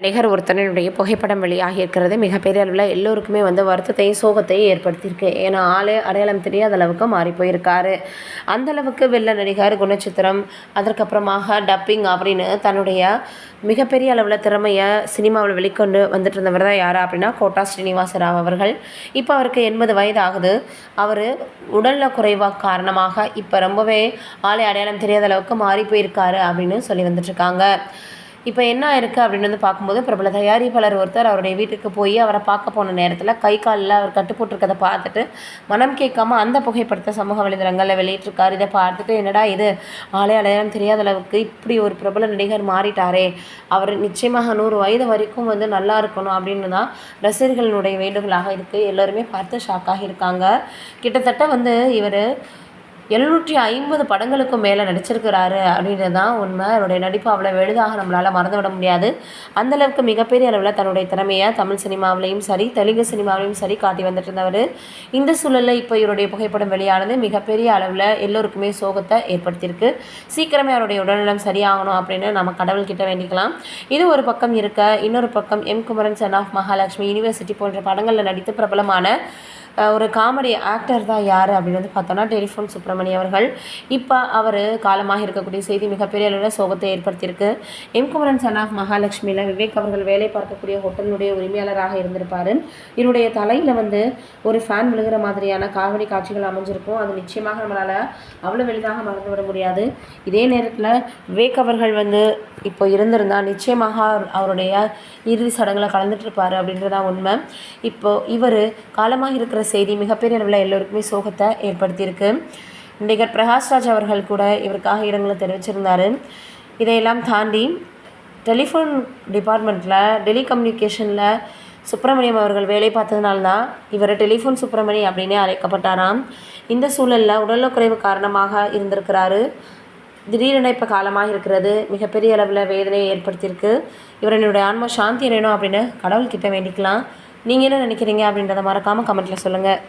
நடிகர் ஒருத்தனுடைய புகைப்படம் வெளியாகி இருக்கிறது மிகப்பெரிய அளவில் எல்லோருக்குமே வந்து வருத்தத்தையும் சோகத்தையும் ஏற்படுத்தியிருக்கு. ஏன்னா ஆளே அடையாளம் தெரியாத அளவுக்கு மாறி போயிருக்காரு. அந்த அளவுக்கு வெள்ள நடிகர் குணச்சித்திரம் அதற்கப்புறமாக டப்பிங் அப்படின்னு தன்னுடைய மிகப்பெரிய அளவில் திறமையை சினிமாவில் வெளிக்கொண்டு வந்துட்டு இருந்தவர் தான் யார் அப்படின்னா கோட்டா ஸ்ரீனிவாச ராவ் அவர்கள். இப்போ அவருக்கு எண்பது வயது ஆகுது அவர் உடல்நல குறைவாக காரணமாக இப்போ ரொம்பவே ஆளே அடையாளம் தெரியாத அளவுக்கு மாறி போயிருக்காரு அப்படின்னு சொல்லி வந்துட்டுருக்காங்க. இப்போ என்ன ஆயிருக்கு அப்படின்னு வந்து பார்க்கும்போது பிரபல தயாரிப்பாளர் ஒருத்தர் அவருடைய வீட்டுக்கு போய் அவரை பார்க்க போன நேரத்தில் கை காலில் அவர் கட்டு போட்டிருக்கதை பார்த்துட்டு மனம் கேட்காம அந்த புகைப்படத்தை சமூக வலைதளங்களில் வெளியிட்டிருக்கார். இதை பார்த்துட்டு என்னடா இது? ஆளே அடையாளம் தெரியாத அளவுக்கு இப்படி ஒரு பிரபல நடிகர் மாறிட்டாரே. அவர் நிச்சயமாக நூறு வயது வரைக்கும் வந்து நல்லா இருக்கணும் அப்படின்னு தான் ரசிகர்களுடைய வேண்டுகோளாக இருக்குது எல்லோருமே பார்த்து ஷாக்காக இருக்காங்க கிட்டத்தட்ட வந்து இவர் எழுநூற்றி ஐம்பது படங்களுக்கும் மேலே நடிச்சிருக்கிறாரு அப்படின்றது தான் உண்மை. அவருடைய நடிப்பு அவ்வளோ எளிதாக நம்மளால் மறந்துவிட முடியாது. அந்தளவுக்கு மிகப்பெரிய அளவில் தன்னுடைய திறமையை தமிழ் சினிமாவிலையும் சரி தெலுங்கு சினிமாவிலையும் சரி காட்டி வந்துட்டு இருந்தவர் இந்த சூழலில் இப்போ இவருடைய புகைப்படம் வெளியானது மிகப்பெரிய அளவில் எல்லோருக்குமே சோகத்தை ஏற்படுத்தியிருக்கு. சீக்கிரமே அவருடைய உடல்நலம் சரியாகணும் அப்படின்னு நம்ம கடவுள்கிட்ட வேண்டிக்கலாம். இது ஒரு பக்கம் இருக்க இன்னொரு பக்கம் M Kumaran Son of Mahalakshmi university போன்ற படங்களில் நடித்து பிரபலமான ஒரு காமெடி ஆக்டர் தான் யார் அப்படின்னு வந்து பார்த்தோன்னா டெலிஃபோன் சுப்பிரமணி அவர்கள். இப்போ அவர் காலமாக இருக்கக்கூடிய செய்தி மிகப்பெரிய அளவில் சோகத்தை ஏற்படுத்தியிருக்கு. எம் குமரன் சன் ஆஃப் மகாலட்சுமியில் விவேக் அவர்கள் வேலை பார்க்கக்கூடிய ஹோட்டலினுடைய உரிமையாளராக இருந்திருப்பார். இவருடைய தலையில் வந்து ஒரு ஃபேன் விழுகிற மாதிரியான காமெடி காட்சிகள் அமைஞ்சிருக்கும். அது நிச்சயமாக நம்மளால் அவ்வளோ எளிதாக மறந்துவிட முடியாது. இதே நேரத்தில் விவேக் அவர்கள் வந்து இப்போ இருந்திருந்தால் நிச்சயமாக அவர் அவருடைய இறுதி சடங்கில் கலந்துட்டு இருப்பார் அப்படின்றதான் உண்மை. இப்போ இவர் காலமாக இருக்கிற செய்தி மிகப்பெரிய அளவில் எல்லோருக்குமே சோகத்தை ஏற்படுத்தியிருக்கு. நடிகர் பிரகாஷ்ராஜ் அவர்கள் கூட இவருக்காக இடங்களை தெரிவிச்சிருந்தார். இதையெல்லாம் தாண்டி டெலிஃபோன் டிபார்ட்மெண்ட்டில் டெலிகம்யூனிகேஷனில் சுப்பிரமணியம் அவர்கள் வேலை பார்த்ததுனால தான் இவர் டெலிஃபோன் சுப்பிரமணி அப்படின்னே அழைக்கப்பட்டாராம். இந்த சூழலில் உடல்நலக்குறைவு காரணமாக இருந்திருக்கிறாரு. திடீரென இப்போ காலமாக இருக்கிறது. மிகப்பெரிய அளவில் வேதனையை ஏற்படுத்தியிருக்கு. இவர் என்னுடைய ஆன்மா சாந்தி அடையணும் அப்படின்னு கடவுள்கிட்ட வேண்டிக்கலாம். நீங்கள் என்ன நினைக்கிறீங்க அப்படின்றத மறக்காமல் கமெண்ட்டில் சொல்லுங்கள்